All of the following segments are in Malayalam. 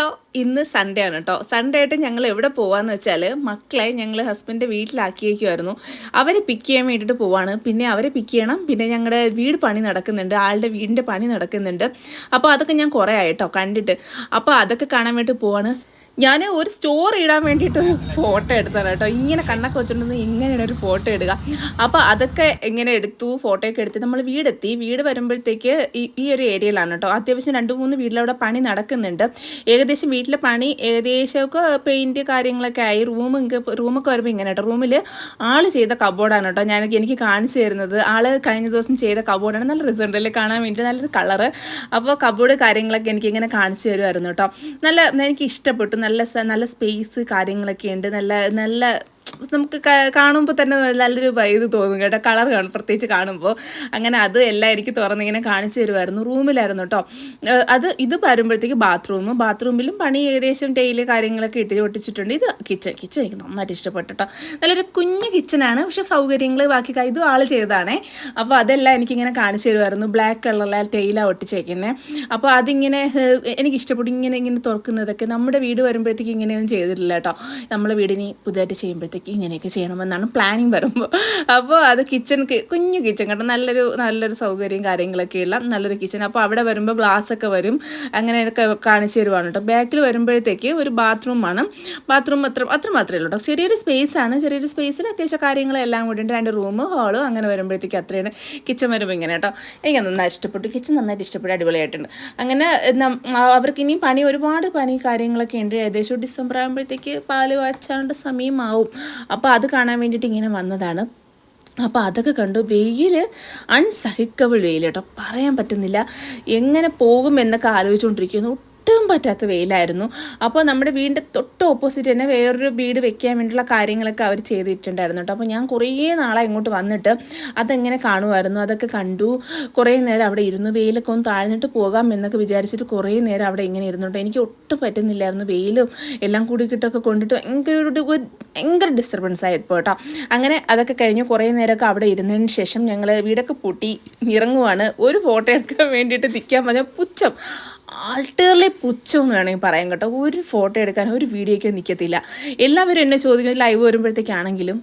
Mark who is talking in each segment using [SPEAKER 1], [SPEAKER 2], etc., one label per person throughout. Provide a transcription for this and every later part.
[SPEAKER 1] ഹലോ ഇന്ന് സൺഡേ ആണ് കേട്ടോ സൺഡേ ആയിട്ട് ഞങ്ങൾ എവിടെ പോവാന്ന് വെച്ചാൽ മക്കളെ ഞങ്ങൾ ഹസ്ബൻഡിന്റെ വീട്ടിലാക്കിയേക്കുമായിരുന്നു അവരെ പിക്ക് ചെയ്യാൻ വേണ്ടിയിട്ട് പോവാണ്. പിന്നെ അവരെ പിക്ക് ചെയ്യണം. പിന്നെ ഞങ്ങളുടെ വീട് പണി നടക്കുന്നുണ്ട്. ആളുടെ വീടിന്റെ പണി നടക്കുന്നുണ്ട്. അപ്പോൾ അതൊക്കെ ഞാൻ കുറേ ആയിട്ടോ കണ്ടിട്ട്. അപ്പോൾ അതൊക്കെ കാണാൻ വേണ്ടി പോവാണ്. ഞാൻ ഒരു സ്റ്റോറി ഇടാൻ വേണ്ടിയിട്ട് ഒരു ഫോട്ടോ എടുത്തതാണ് കേട്ടോ. ഇങ്ങനെ കണ്ണൊക്കെ വെച്ചിട്ടുണ്ടെന്ന് ഇങ്ങനെയാണ് ഒരു ഫോട്ടോ ഇടുക. അപ്പോൾ അതൊക്കെ എങ്ങനെ എടുത്തു? ഫോട്ടോയൊക്കെ എടുത്ത് നമ്മൾ വീടെത്തി. വീട് വരുമ്പോഴത്തേക്ക് ഈ ഒരു ഏരിയയിലാണ് കേട്ടോ. അത്യാവശ്യം രണ്ട് മൂന്ന് വീട്ടിലവിടെ പണി നടക്കുന്നുണ്ട്. ഏകദേശം വീട്ടിലെ പണി ഏകദേശമൊക്കെ പെയിന്റ് കാര്യങ്ങളൊക്കെ ആയി. റൂമും റൂമൊക്കെ വരുമ്പോൾ ഇങ്ങനെ കേട്ടോ. റൂമിൽ ആൾ ചെയ്ത കബോർഡാണ് കേട്ടോ. ഞാൻ എനിക്ക് കാണിച്ചു തരുന്നത്. ആൾ കഴിഞ്ഞ ദിവസം ചെയ്ത കബോർഡാണ് നല്ല റിസൾട്ടിൽ കാണാൻ വേണ്ടി നല്ലൊരു കളറ് അപ്പോൾ കബോർഡ് കാര്യങ്ങളൊക്കെ എനിക്ക് ഇങ്ങനെ കാണിച്ചു തരുമായിരുന്നു കേട്ടോ. നല്ല എനിക്ക് ഇഷ്ടപ്പെട്ടു. നല്ല നല്ല സ്പേസ് കാര്യങ്ങളൊക്കെ ഉണ്ട്. നല്ല നല്ല നമുക്ക് കാണുമ്പോൾ തന്നെ നല്ലൊരു ഇത് തോന്നും കേട്ടോ. കളർ കാണും. പ്രത്യേകിച്ച് കാണുമ്പോൾ അങ്ങനെ അത് എല്ലാം എനിക്ക് തുറന്നിങ്ങനെ കാണിച്ചു തരുമായിരുന്നു റൂമിലായിരുന്നു കേട്ടോ അത് ഇത് വരുമ്പോഴത്തേക്ക് ബാത്റൂം ബാത്റൂമിലും പണി ഏകദേശം ടൈൽ കാര്യങ്ങളൊക്കെ ഇട്ട് ഒട്ടിച്ചിട്ടുണ്ട് ഇത് കിച്ചൺ കിച്ചൺ എനിക്ക് നന്നായിട്ട് ഇഷ്ടപ്പെട്ടു കേട്ടോ നല്ലൊരു കുഞ്ഞു കിച്ചണാണ് പക്ഷേ സൗകര്യങ്ങൾ ബാക്കി ഇത് ആൾ ചെയ്തതാണേ. അപ്പോൾ അതെല്ലാം എനിക്കിങ്ങനെ കാണിച്ചു തരുമായിരുന്നു ബ്ലാക്ക് കളറിലെ ടൈലാണ് ഒട്ടിച്ചേക്കുന്നത് അപ്പോൾ അതിങ്ങനെ എനിക്ക് ഇഷ്ടപ്പെട്ടു ഇങ്ങനെ ഇങ്ങനെ തുറക്കുന്നതൊക്കെ. നമ്മുടെ വീട് വരുമ്പോഴത്തേക്ക് ഇങ്ങനെയൊന്നും ചെയ്തിട്ടില്ല കേട്ടോ നമ്മളെ വീടിനി പുതിയതായിട്ട് ചെയ്യുമ്പോഴത്തേക്ക് ഇങ്ങനെയൊക്കെ ചെയ്യണമെന്നാണ് പ്ലാനിങ് വരുമ്പോൾ അപ്പോൾ അത് കിച്ചൺ കുഞ്ഞു കിച്ചൺ കേട്ടോ നല്ലൊരു നല്ലൊരു സൗകര്യം കാര്യങ്ങളൊക്കെയുള്ള നല്ലൊരു കിച്ചൺ അപ്പോൾ അവിടെ വരുമ്പോൾ ഗ്ലാസ് ഒക്കെ വരും. അങ്ങനെയൊക്കെ കാണിച്ചു തരുവാണ് കേട്ടോ. ബാക്കിൽ വരുമ്പോഴത്തേക്ക് ഒരു ബാത്റൂമാണ് ബാത്റൂം അത്ര അത്ര മാത്രമേ ഉള്ളൂ കേട്ടോ. ചെറിയൊരു സ്പേസ് ആണ്. ചെറിയൊരു സ്പേസിൽ അത്യാവശ്യം കാര്യങ്ങളെല്ലാം കൂടി ഉണ്ട്. രണ്ട് റൂം ഹാളും അങ്ങനെ വരുമ്പോഴത്തേക്ക് അത്രയാണ് കിച്ചൺ വരുമ്പോൾ ഇങ്ങനെ കേട്ടോ. എനിക്ക് നന്നായിട്ട് ഇഷ്ടപ്പെട്ടു. കിച്ചൺ നന്നായിട്ട് ഇഷ്ടപ്പെട്ടു. അടിപൊളിയായിട്ടുണ്ട്. അങ്ങനെ അവർക്ക് ഇനിയും പണി ഒരുപാട് പണി കാര്യങ്ങളൊക്കെ ഉണ്ട്. ഏകദേശം ഡിസംബർ ആകുമ്പോഴത്തേക്ക് പാൽ വാച്ചാനുള്ള സമയമാവും. അപ്പോൾ അത് കാണാൻ വേണ്ടിയിട്ട് ഇങ്ങനെ വന്നതാണ്. അപ്പോൾ അതൊക്കെ കണ്ടു വെയിൽ അൺസഹിക്കബിൾ വെയിൽ കേട്ടോ. പറയാൻ പറ്റുന്നില്ല. എങ്ങനെ പോകും എന്നൊക്കെ ആലോചിച്ചുകൊണ്ടിരിക്കുന്നു. ഒട്ടും പറ്റാത്ത വെയിലായിരുന്നു. അപ്പോൾ നമ്മുടെ വീടിന്റെ തൊട്ട് ഓപ്പോസിറ്റ് തന്നെ വേറൊരു വീട് വെക്കാൻ വേണ്ടിയിട്ടുള്ള കാര്യങ്ങളൊക്കെ അവർ ചെയ്തിട്ടുണ്ടായിരുന്നു കേട്ടോ. അപ്പോൾ ഞാൻ കുറേ നാളെ ഇങ്ങോട്ട് വന്നിട്ട് അതെങ്ങനെ കാണുമായിരുന്നു? അതൊക്കെ കണ്ടു. കുറേ നേരം അവിടെ ഇരുന്നു. വെയിലൊക്കെ ഒന്ന് താഴ്ന്നിട്ട് പോകാം എന്നൊക്കെ വിചാരിച്ചിട്ട് കുറേ നേരം അവിടെ ഇങ്ങനെ ഇരുന്നുണ്ട്. എനിക്ക് ഒട്ടും പറ്റുന്നില്ലായിരുന്നു. വെയിലും എല്ലാം കൂടി കിട്ടൊക്കെ കൊണ്ടിട്ട് ഭയങ്കര ഒരു ഭയങ്കര ഡിസ്റ്റർബൻസ് ആയിപ്പോൾ കേട്ടോ. അങ്ങനെ അതൊക്കെ കഴിഞ്ഞ് കുറേ നേരമൊക്കെ അവിടെ ഇരുന്നതിന് ശേഷം ഞങ്ങൾ വീടൊക്കെ പൂട്ടി ഇറങ്ങുവാണ്. ഒരു ഫോട്ടോ എടുക്കാൻ വേണ്ടിയിട്ട് നിൽക്കാൻ പറഞ്ഞാൽ പുച്ഛം. ആൾട്ടേർലി പുച്ഛം എന്ന് വേണമെങ്കിൽ പറയാം കേട്ടോ. ഒരു ഫോട്ടോ എടുക്കാൻ ഒരു വീഡിയോയ്ക്ക് നിൽക്കത്തില്ല എല്ലാവരും എന്നെ ചോദിക്കുന്നത് ലൈവ് വരുമ്പോഴത്തേക്കാണെങ്കിലും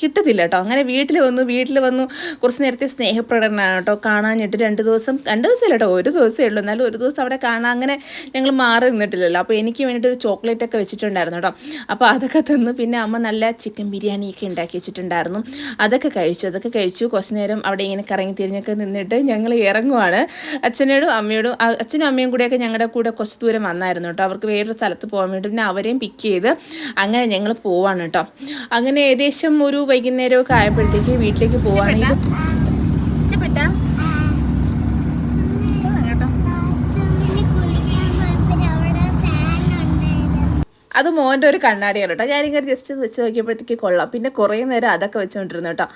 [SPEAKER 1] കിട്ടത്തില്ല കേട്ടോ. അങ്ങനെ വീട്ടിൽ വന്നു വീട്ടിൽ വന്നു കുറച്ച് നേരത്തെ സ്നേഹപ്രകടനമാണ് കേട്ടോ. കാണാനിട്ട് രണ്ട് ദിവസം രണ്ട് ദിവസമല്ല കേട്ടോ ഒരു ദിവസമേ ഉള്ളൂ. എന്നാലും ഒരു ദിവസം അവിടെ കാണാൻ അങ്ങനെ ഞങ്ങൾ മാറി നിന്നിട്ടില്ലല്ലോ. അപ്പോൾ എനിക്ക് വേണ്ടിയിട്ട് ഒരു ചോക്ലേറ്റ് ഒക്കെ വെച്ചിട്ടുണ്ടായിരുന്നു കേട്ടോ. അപ്പോൾ അതൊക്കെ തന്നു. പിന്നെ അമ്മ നല്ല ചിക്കൻ ബിരിയാണിയൊക്കെ ഉണ്ടാക്കി വെച്ചിട്ടുണ്ടായിരുന്നു. അതൊക്കെ കഴിച്ചു അതൊക്കെ കഴിച്ചു. കുറച്ച് നേരം അവിടെ ഇങ്ങനെ കറങ്ങി തിരിഞ്ഞൊക്കെ നിന്നിട്ട് ഞങ്ങൾ ഇറങ്ങുവാണ്. അച്ഛനോടും അമ്മയോടും അച്ഛനും അമ്മയും കൂടെയൊക്കെ ഞങ്ങളുടെ കൂടെ കുറച്ച് ദൂരം വന്നായിരുന്നു കേട്ടോ. അവർക്ക് വേറൊരു സ്ഥലത്ത് പോകാൻ വേണ്ടി പിന്നെ അവരെയും പിക്ക് ചെയ്ത് അങ്ങനെ ഞങ്ങൾ പോവാണ് കേട്ടോ. അങ്ങനെ ഏകദേശം ഒരു വൈകുന്നേരമൊക്കെ ആയപ്പോഴത്തേക്ക് വീട്ടിലേക്ക് പോവാണെങ്കിൽ ഇഷ്ടപ്പെട്ട? അത് മോന്റെ ഒരു കണ്ണാടിയാണ് കേട്ടോ. ഞാനിങ്ങനെ ജസ്റ്റ് വെച്ച് നോക്കിയപ്പോഴത്തേക്ക് കൊള്ളാം. പിന്നെ കുറേ നേരം അതൊക്കെ വെച്ചുകൊണ്ടിരുന്നു കേട്ടോ.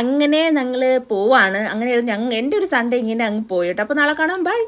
[SPEAKER 1] അങ്ങനെ ഞങ്ങൾ പോവാണ്. അങ്ങനെ ഞങ്ങൾ എന്റെ ഒരു സൺഡേ ഇങ്ങനെ അങ്ങ് പോയി കേട്ടോ. അപ്പോൾ നാളെ കാണാം. ബൈ